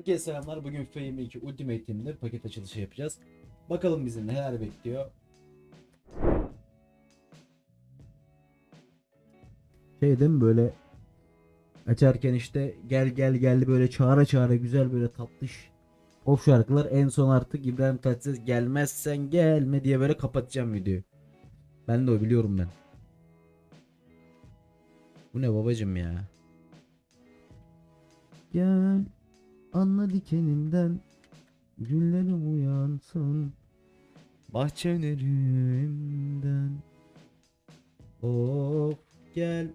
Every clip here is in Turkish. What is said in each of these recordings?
Herkese selamlar. Bugün FIFA 22 Ultimate Team'de paket açılışı yapacağız. Bakalım bizi neler bekliyor. Şey değil mi böyle açarken işte gel gel geldi böyle çağıra çağıra güzel böyle tatlış Of şarkılar en son artık İbrahim Tatlıses gelmezsen gelme diye böyle kapatacağım videoyu. Ben de o biliyorum ben. Bu ne babacım ya? Gel anla dikenimden Güllerim uyansın. Bahçelerimden. Of gel.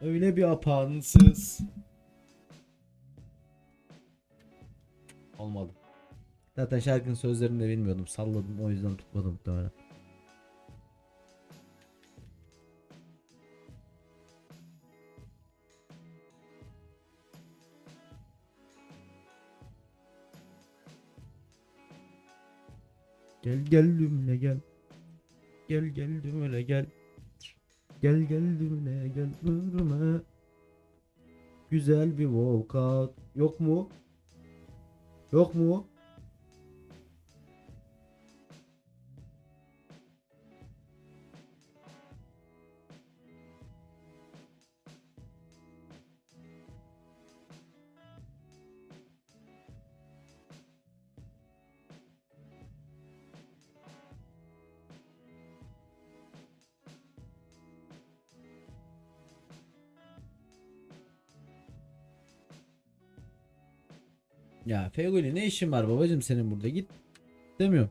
Öyle bir apansız. Olmadı. Zaten şarkının sözlerini de bilmiyordum. Salladım o yüzden tutmadım muhtemelen Gel gel dümle gel. Gel gel dümle gel. Gel gel dümle gel durma. Güzel bir walkout. Yok mu? Yok mu? Ya Feguli ne işin var babacım senin burada git. Demiyorum.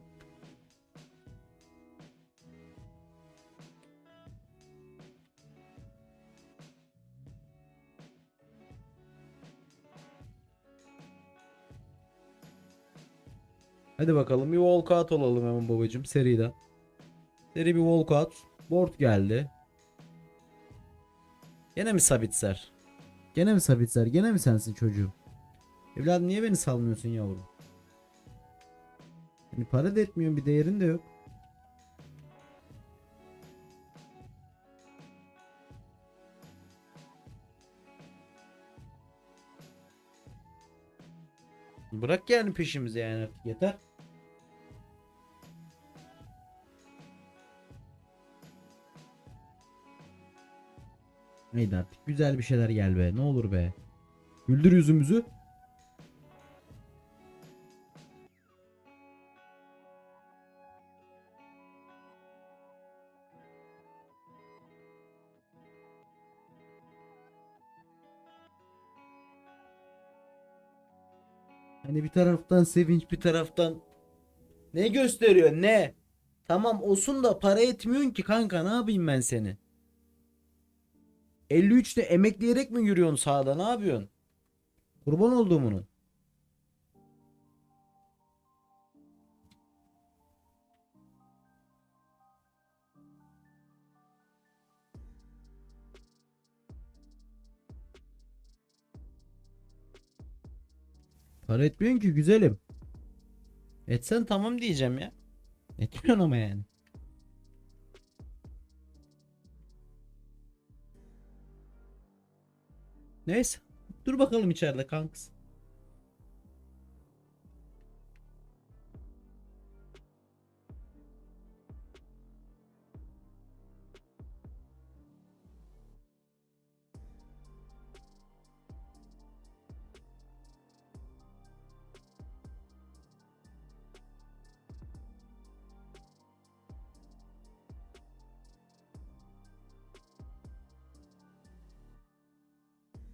Hadi bakalım bir walkout olalım hemen babacım seriden. Seri bir walkout. Board geldi. Gene mi Sabitzer? Gene mi Sabitzer? Gene mi sensin çocuğum? Evladım niye beni salmıyorsun yavrum? Yani para da etmiyorsun bir değerin de yok. Bırak yani peşimize yani artık yeter. Neydi artık güzel bir şeyler gel be ne olur be. Güldür yüzümüzü. Taraftan sevinç bir taraftan ne gösteriyor ne? Tamam olsun da para etmiyorsun ki kanka ne yapayım ben seni? 53'te emekleyerek mi yürüyorsun sahada ne yapıyorsun? Kurban olduğumunun. Para etmiyorsun ki güzelim. Etsen tamam diyeceğim ya. Etmiyorsun ama yani. Neyse. Dur bakalım içeride kanks.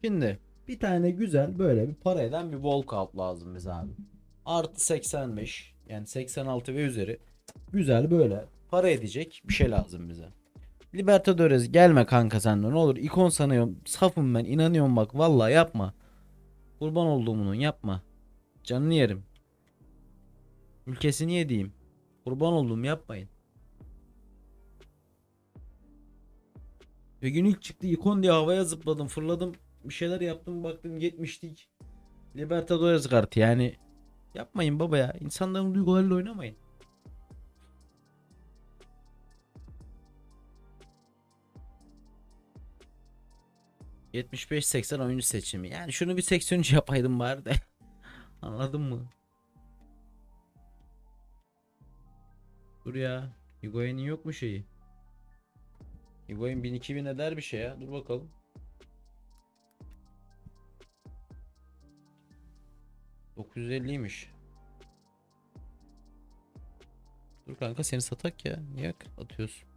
Şimdi bir tane güzel böyle bir para eden bir walkout lazım bize abi. Artı 85 yani 86 ve üzeri güzel böyle para edecek bir şey lazım bize. Libertadores gelme kanka sen de ne olur ikon sanıyorum safım ben inanıyorum bak vallahi yapma. Kurban olduğumunun yapma. Canını yerim. Ülkesini yediğim. Kurban olduğum yapmayın. Bir gün ilk çıktı ikon diye havaya zıpladım fırladım bir şeyler yaptım baktım 70'lik Libertadores kartı yani yapmayın baba ya insanların duygularıyla oynamayın. ...75-80 oyuncu seçimi. Yani şunu bir 83 yapaydım bari de. Anladın mı? Dur ya. Higuain'in yok mu şeyi? Higuain 1000-2000 eder bir şey ya. Dur bakalım. ...950'ymiş. Dur kanka seni satak ya. Niye atıyorsun?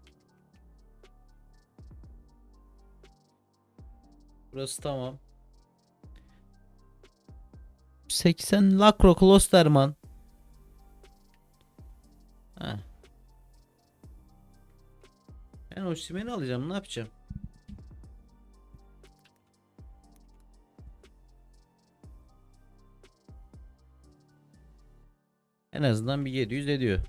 Burası tamam. 80 Lakro Klosterman. Ha. Ben Osimhen'i alacağım. Ne yapacağım? En azından bir 700 ediyor.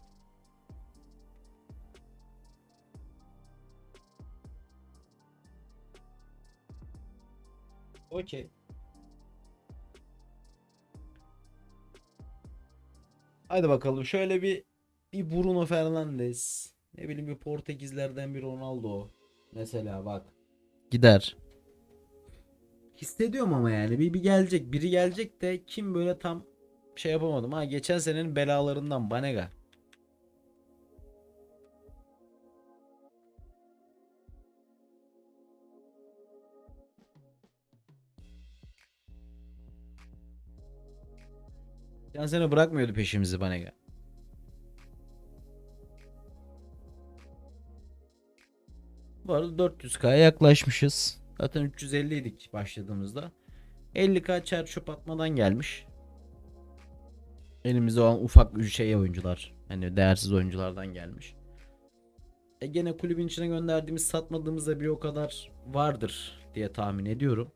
Okey. Hadi bakalım şöyle bir bir Bruno Fernandes. Ne bileyim bir Portekizlerden bir Ronaldo. Mesela bak. Gider. Hissediyorum ama yani bir, bir gelecek. Biri gelecek de kim böyle tam şey yapamadım. Ha geçen senenin belalarından Banega. Geçen sene bırakmıyordu peşimizi Banega. Bu arada 400k'ya yaklaşmışız. Zaten 350 idik başladığımızda. 50k çer çöp atmadan gelmiş. Elimizde olan ufak şey oyuncular. Hani değersiz oyunculardan gelmiş. E gene kulübün içine gönderdiğimiz satmadığımız da bir o kadar vardır diye tahmin ediyorum.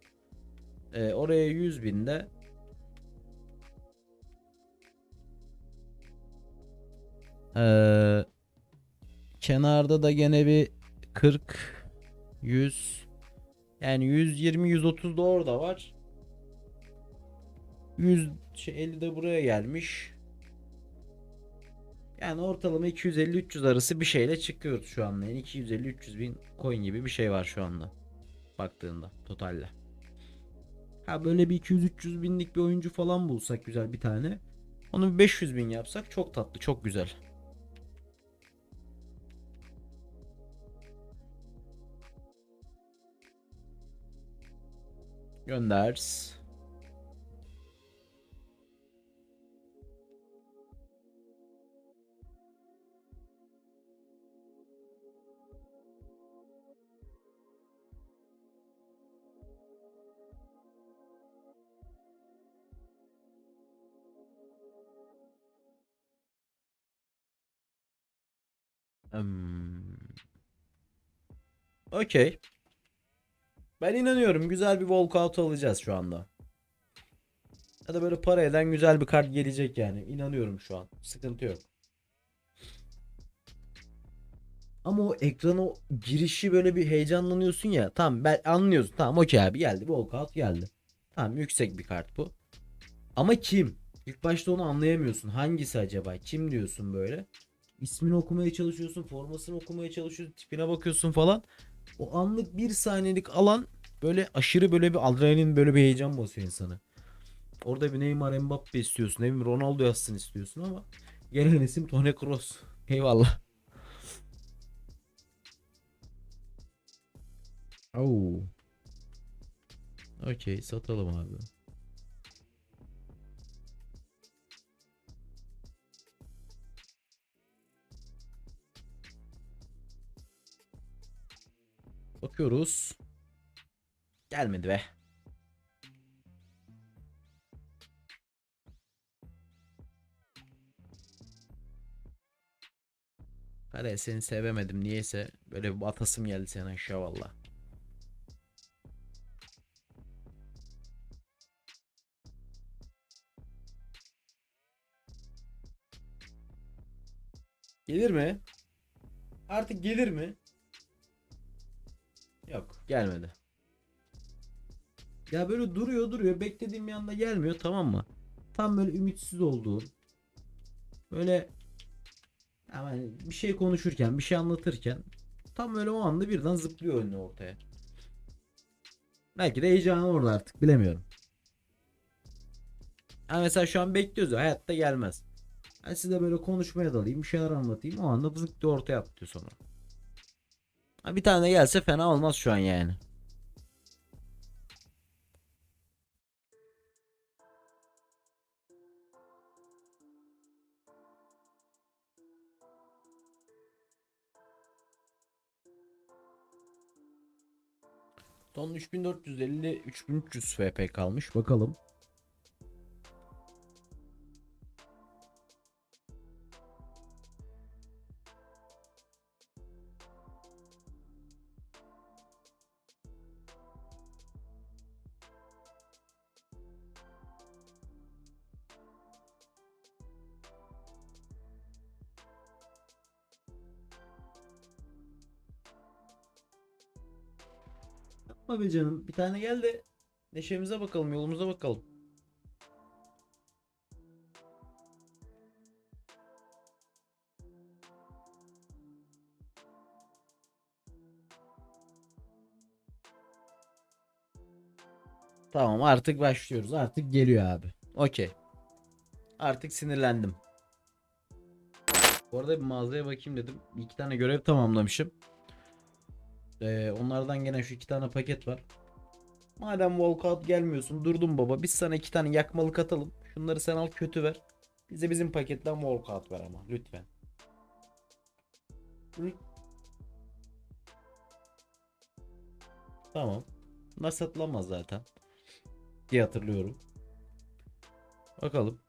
E, oraya 100 binde Ee, kenarda da gene bir 40 100 yani 120 130 da orada var. 100 şey 50 de buraya gelmiş. Yani ortalama 250-300 arası bir şeyle çıkıyoruz şu anda. Yani 250-300 bin coin gibi bir şey var şu anda. Baktığında totalle. Ha böyle bir 200-300 binlik bir oyuncu falan bulsak güzel bir tane. Onu bir 500 bin yapsak çok tatlı çok güzel. Gönder. Okey. Ben inanıyorum güzel bir walkout alacağız şu anda. Ya da böyle para eden güzel bir kart gelecek yani. İnanıyorum şu an. Sıkıntı yok. Ama o ekrana girişi böyle bir heyecanlanıyorsun ya. Tamam ben anlıyorsun. Tamam okey abi geldi. Walkout geldi. Tamam yüksek bir kart bu. Ama kim? İlk başta onu anlayamıyorsun. Hangisi acaba? Kim diyorsun böyle? İsmini okumaya çalışıyorsun. Formasını okumaya çalışıyorsun. Tipine bakıyorsun falan. O anlık bir saniyelik alan böyle aşırı böyle bir adrenalin böyle bir heyecan basıyor insanı. Orada bir Neymar Mbappe istiyorsun. Ne Ronaldo yazsın istiyorsun ama gelen isim Toni Kroos. Eyvallah. Oo. Okey satalım abi. Bakıyoruz. Gelmedi be. Kare seni sevemedim niyeyse böyle bir atasım geldi senin aşağı valla. Gelir mi? Artık gelir mi? Yok gelmedi. Ya böyle duruyor duruyor beklediğim bir anda gelmiyor tamam mı? Tam böyle ümitsiz olduğun böyle yani bir şey konuşurken bir şey anlatırken tam böyle o anda birden zıplıyor önüne ortaya. Belki de heyecanı orada artık bilemiyorum. Ha mesela şu an bekliyoruz ya hayatta gelmez. Ben size böyle konuşmaya dalayım bir şeyler anlatayım o anda diye ortaya atıyor sonra. Bir tane gelse fena olmaz şu an yani. Son 3450 3300 FP kalmış. Bakalım. Yapma be canım. Bir tane gel de neşemize bakalım, yolumuza bakalım. Tamam artık başlıyoruz. Artık geliyor abi. Okey. Artık sinirlendim. Bu arada bir mağazaya bakayım dedim. İki tane görev tamamlamışım. Ee, onlardan gene şu iki tane paket var. Madem walkout gelmiyorsun durdum baba. Biz sana iki tane yakmalık atalım. Şunları sen al kötü ver. Bize bizim paketten walkout ver ama lütfen. Tamam. Bunlar satılamaz zaten. Diye hatırlıyorum. Bakalım.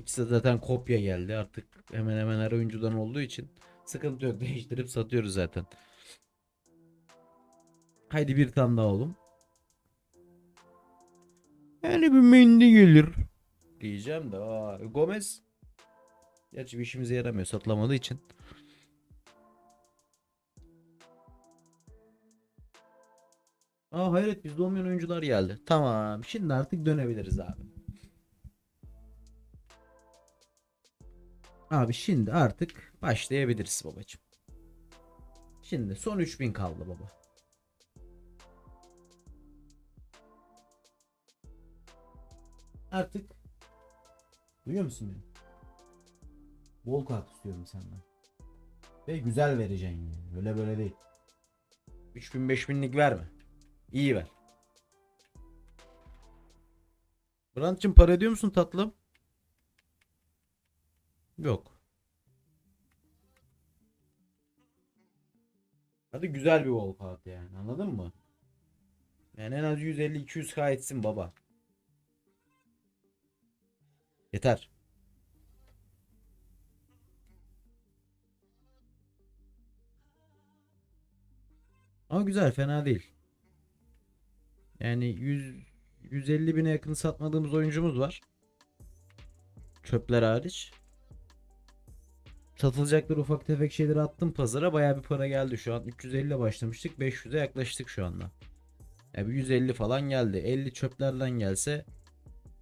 İkisi zaten kopya geldi. Artık hemen hemen her oyuncudan olduğu için sıkıntı yok. Değiştirip satıyoruz zaten. Haydi bir tane daha oğlum. Yani bir mendi gelir. Diyeceğim de. Aa, Gomez. Gerçi bir işimize yaramıyor satılamadığı için. Aa hayret bizde olmayan oyuncular geldi. Tamam. Şimdi artık dönebiliriz abi. Abi şimdi artık başlayabiliriz babacığım. Şimdi son 3000 kaldı baba. Artık Duyuyor musun beni? Bol kart istiyorum senden. Ve güzel vereceksin yani. Öyle böyle değil. 3000 5000'lik verme. İyi ver. Brandt'cığım para ediyor musun tatlım? Yok. Hadi güzel bir walkout yani anladın mı? Yani en az 150-200 k etsin baba. Yeter. Ama güzel fena değil. Yani 100 150 bine yakın satmadığımız oyuncumuz var. Çöpler hariç. Satılacakları ufak tefek şeyleri attım pazara. Baya bir para geldi şu an. 350 ile başlamıştık. 500'e yaklaştık şu anda. Yani bir 150 falan geldi. 50 çöplerden gelse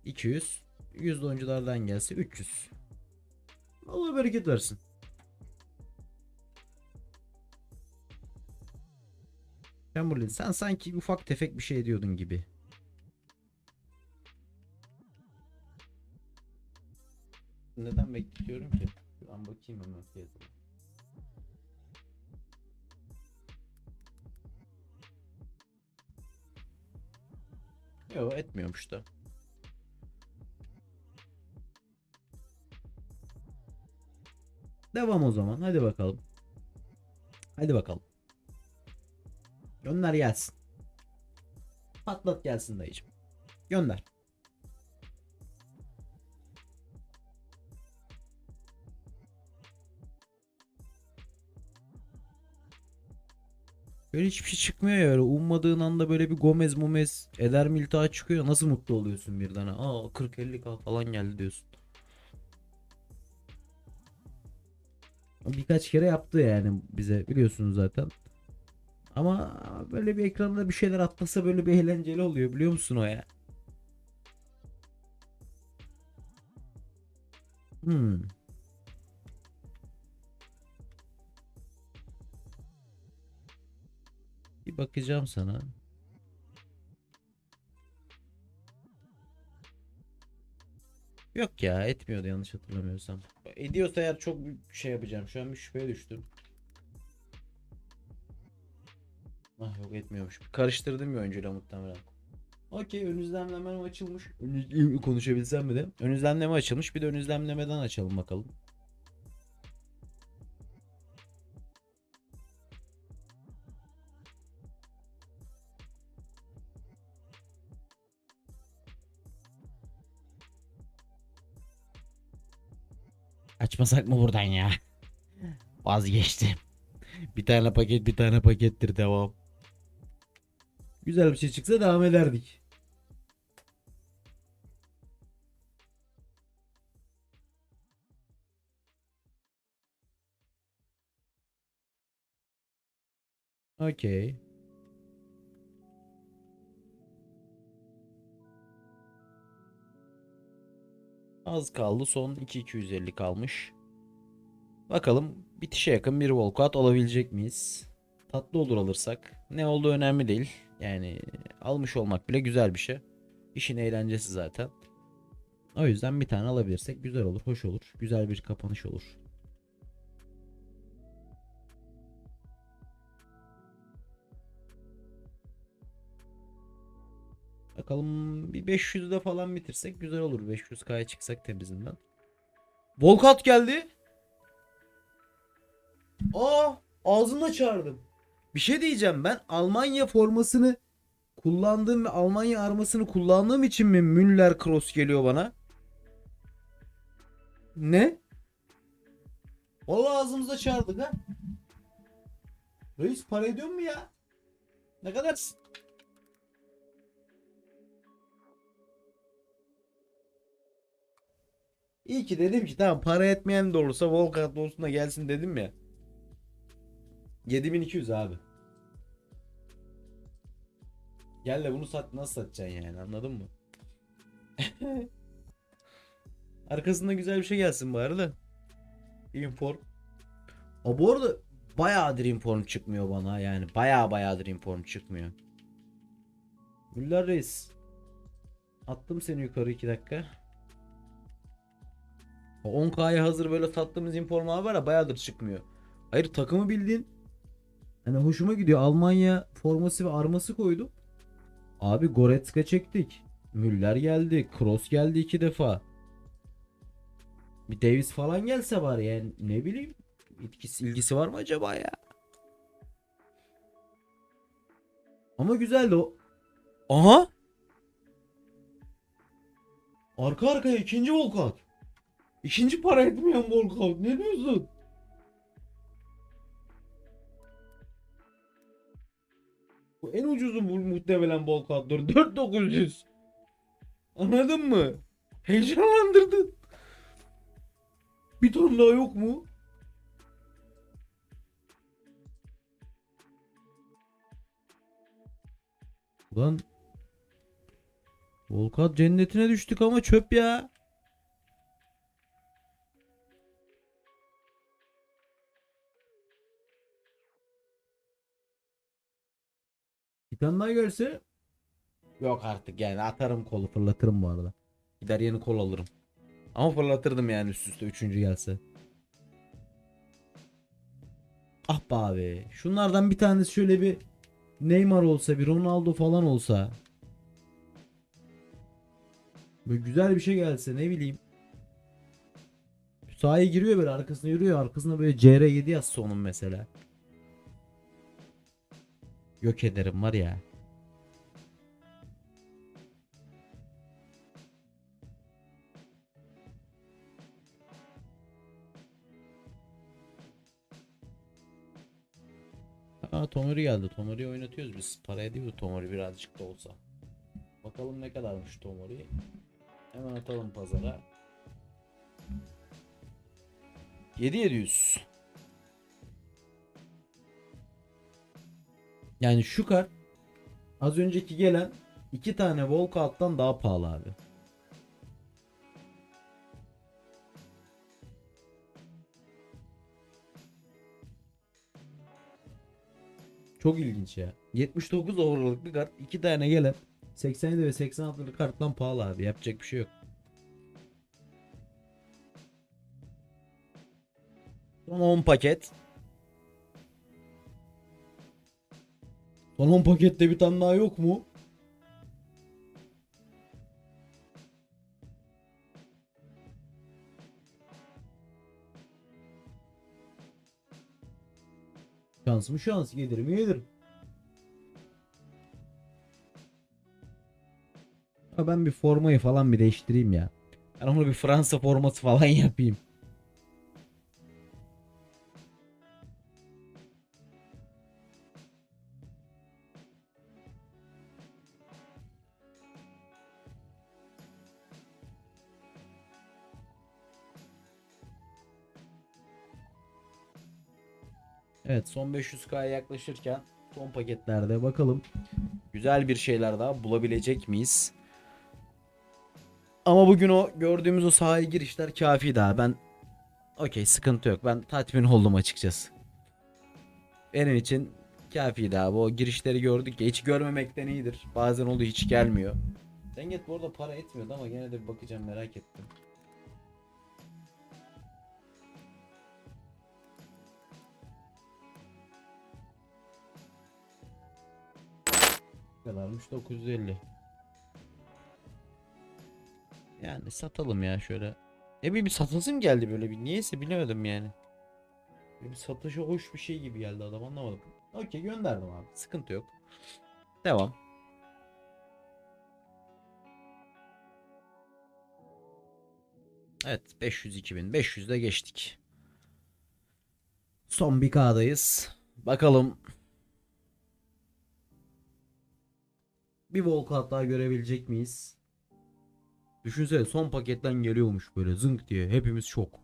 200. 100 de oyunculardan gelse 300. Allah bereket versin. Chamberlain sen sanki ufak tefek bir şey diyordun gibi. Neden bekliyorum ki? An bakayım hemen fiyatına. Yo etmiyormuş da. Devam o zaman. Hadi bakalım. Hadi bakalım. Gönder gelsin. Patlat gelsin dayıcım. Gönder. Böyle hiçbir şey çıkmıyor ya. Ummadığın anda böyle bir Gomez Mumez Eder Milta çıkıyor. Nasıl mutlu oluyorsun birden? ha? Aa 40-50k falan geldi diyorsun. Birkaç kere yaptı yani bize biliyorsunuz zaten. Ama böyle bir ekranda bir şeyler atlasa böyle bir eğlenceli oluyor biliyor musun o ya? Hmm. bakacağım sana. Yok ya etmiyordu yanlış hatırlamıyorsam. Ediyorsa eğer çok büyük şey yapacağım. Şu an bir şüpheye düştüm. Ah yok etmiyormuş. Karıştırdım bir öncüyle muhtemelen. Okey ön izlemleme açılmış. Ön, konuşabilsem mi de. Ön izlemleme açılmış. Bir de ön izlemlemeden açalım bakalım. Açmasak mı buradan ya? Vazgeçtim. Bir tane paket bir tane pakettir devam. Güzel bir şey çıksa devam ederdik. Okey. Az kaldı. Son 2250 kalmış. Bakalım bitişe yakın bir walkout alabilecek miyiz? Tatlı olur alırsak. Ne olduğu önemli değil. Yani almış olmak bile güzel bir şey. İşin eğlencesi zaten. O yüzden bir tane alabilirsek güzel olur, hoş olur. Güzel bir kapanış olur. Bakalım bir 500'de falan bitirsek güzel olur. 500k'ya çıksak temizinden. Volkat geldi. Aa ağzımla çağırdım. Bir şey diyeceğim ben Almanya formasını kullandığım ve Almanya armasını kullandığım için mi Müller Cross geliyor bana? Ne? Vallahi ağzımıza çağırdık ha. Reis para ediyor mu ya? Ne kadar? İyi ki dedim ki tamam para etmeyen de olursa Volkan olsun da gelsin dedim ya. 7200 abi. Gel de bunu sat nasıl satacaksın yani anladın mı? Arkasında güzel bir şey gelsin bari de. Inform. O bu arada bayağıdır inform çıkmıyor bana yani bayağı bayağıdır inform çıkmıyor. Müller Reis. Attım seni yukarı 2 dakika. O 10K'ya hazır böyle sattığımız informlar var ya bayağıdır çıkmıyor. Hayır takımı bildiğin Hani hoşuma gidiyor. Almanya forması ve arması koydum. Abi Goretzka çektik. Müller geldi. Kroos geldi iki defa. Bir Davis falan gelse var yani ne bileyim. İlgisi, ilgisi var mı acaba ya? Ama güzeldi o. Aha. Arka arkaya ikinci walkout. İkinci para etmeyen walkout. Ne diyorsun? Bu en ucuzu bu muhtemelen walkout'dur. 4900. Anladın mı? Heyecanlandırdın. Bir ton daha yok mu? Ulan Volkat cennetine düştük ama çöp ya. Bir tane daha gelse Yok artık yani atarım kolu fırlatırım bu arada. Gider yeni kol alırım. Ama fırlatırdım yani üst üste üçüncü gelse. Ah be abi. Şunlardan bir tanesi şöyle bir Neymar olsa bir Ronaldo falan olsa. Böyle güzel bir şey gelse ne bileyim. Sahaya giriyor böyle arkasına yürüyor arkasına böyle CR7 yazsa onun mesela. Yok ederim var ya. Aa Tomori geldi. Tomori'yi oynatıyoruz biz. Para ediyor Tomori birazcık da olsa. Bakalım ne kadarmış Tomori. Hemen atalım pazara. 7700. Yani şu kart az önceki gelen iki tane Walkout'tan daha pahalı abi. Çok ilginç ya. 79 overall'lık bir kart. iki tane gelen 87 ve 86'lık karttan pahalı abi. Yapacak bir şey yok. Son 10 paket. 10 pakette bir tane daha yok mu? Şans mı şans gelir mi gelir. Ben bir formayı falan bir değiştireyim ya. Ben onu bir Fransa forması falan yapayım. Son 500k'ya yaklaşırken son paketlerde bakalım güzel bir şeyler daha bulabilecek miyiz? Ama bugün o gördüğümüz o sahaya girişler kafi daha. Ben okey sıkıntı yok. Ben tatmin oldum açıkçası. Benim için kafi daha. Bu girişleri gördük ya hiç görmemekten iyidir. Bazen oluyor hiç gelmiyor. Zenget bu arada para etmiyordu ama gene de bir bakacağım merak ettim. Kadarmış 950. Yani satalım ya şöyle. Ne bileyim bir satasım geldi böyle bir niyeyse bilemedim yani. Bir satışa hoş bir şey gibi geldi adam anlamadım. Okey gönderdim abi sıkıntı yok. Devam. Evet 500 2000 500'de geçtik. Son bir K'dayız. Bakalım bir volkat daha görebilecek miyiz? Düşünsene son paketten geliyormuş böyle zınk diye. Hepimiz şok.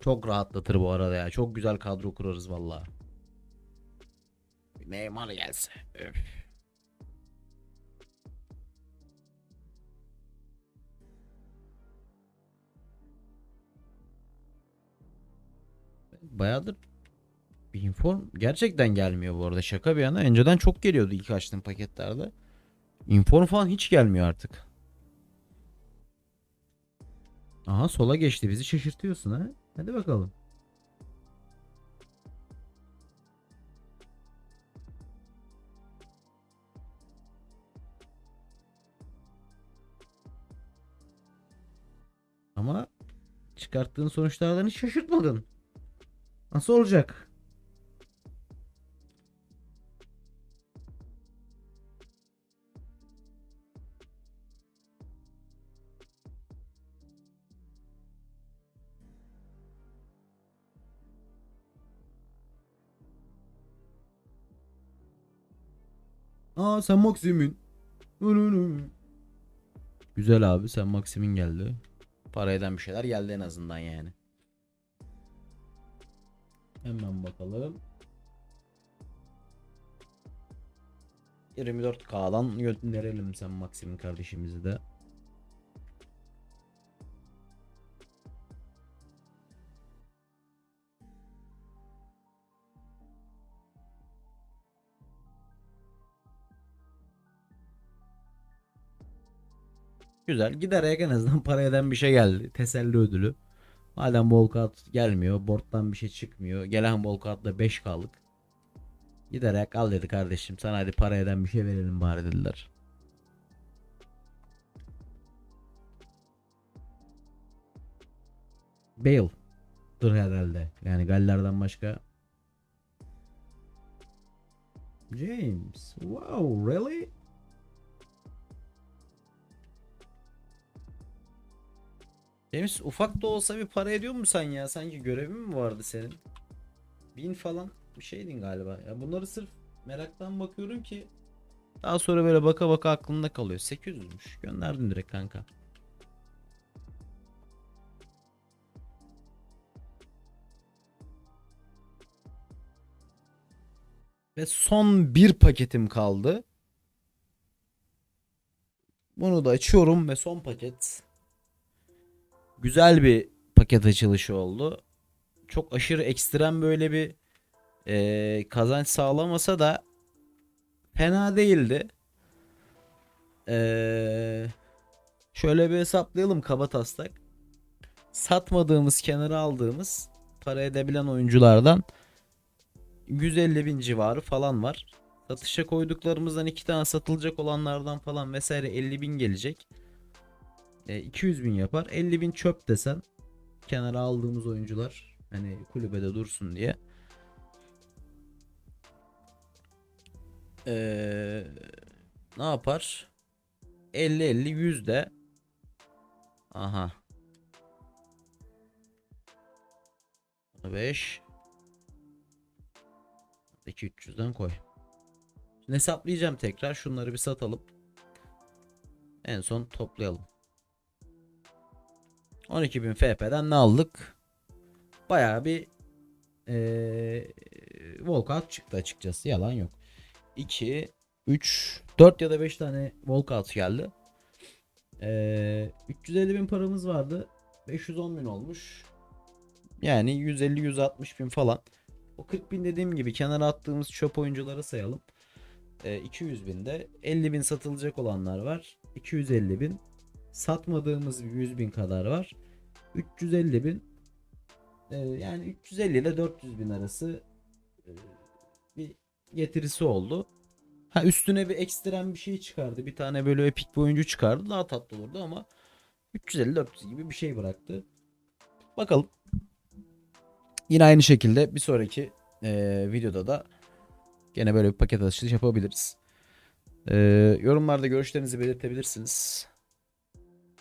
Çok rahatlatır bu arada ya. Çok güzel kadro kurarız valla. Neymar gelse. Öf. Bayağıdır bir inform gerçekten gelmiyor bu arada. Şaka bir yana. Önceden çok geliyordu ilk açtığım paketlerde. Inform falan hiç gelmiyor artık. Aha sola geçti. Bizi şaşırtıyorsun ha. Hadi bakalım. Ama çıkarttığın sonuçlardan hiç şaşırtmadın. Nasıl olacak? Aa sen Maksim'in. Güzel abi sen Maksim'in geldi. Para eden bir şeyler geldi en azından yani. Hemen bakalım. 24K'dan gönderelim sen Maksim'in kardeşimizi de. Güzel. Giderek en azından para eden bir şey geldi. Teselli ödülü. Madem Volkat gelmiyor. Board'dan bir şey çıkmıyor. Gelen Volkat'la 5K'lık. Giderek al dedi kardeşim. Sana hadi para eden bir şey verelim bari dediler. Bale. Dur herhalde. Yani Galler'den başka. James. Wow, really? James ufak da olsa bir para ediyor mu sen ya? Sanki görevin mi vardı senin? Bin falan bir şeydin galiba. Ya bunları sırf meraktan bakıyorum ki daha sonra böyle baka baka aklımda kalıyor. 800'müş. Gönderdim direkt kanka. Ve son bir paketim kaldı. Bunu da açıyorum ve son paket güzel bir paket açılışı oldu. Çok aşırı ekstrem böyle bir e, kazanç sağlamasa da fena değildi. Ee, şöyle bir hesaplayalım kaba taslak. Satmadığımız, kenara aldığımız, para edebilen oyunculardan 150 bin civarı falan var. Satışa koyduklarımızdan iki tane satılacak olanlardan falan vesaire 50 bin gelecek. E, 200 bin yapar. 50 bin çöp desen kenara aldığımız oyuncular hani kulübede dursun diye. Ee, ne yapar? 50 50 100 de aha 5 2 300'den koy. Şimdi hesaplayacağım tekrar. Şunları bir satalım. En son toplayalım. 12.000 FP'den ne aldık? Bayağı bir eee walkout çıktı açıkçası. Yalan yok. 2 3 4 ya da 5 tane walkout geldi. Eee 350 bin paramız vardı. 510 bin olmuş. Yani 150-160 bin falan. O 40 bin dediğim gibi kenara attığımız çöp oyuncuları sayalım. Ee, 200 bin de 50 bin satılacak olanlar var. 250 bin. Satmadığımız bir 100 bin kadar var. 350 bin. Ee, yani 350 ile 400 bin arası e, bir getirisi oldu. Ha üstüne bir ekstrem bir şey çıkardı. Bir tane böyle epik bir oyuncu çıkardı. Daha tatlı olurdu ama 350-400 gibi bir şey bıraktı. Bakalım. Yine aynı şekilde bir sonraki eee, videoda da gene böyle bir paket açılış yapabiliriz. Eee, yorumlarda görüşlerinizi belirtebilirsiniz.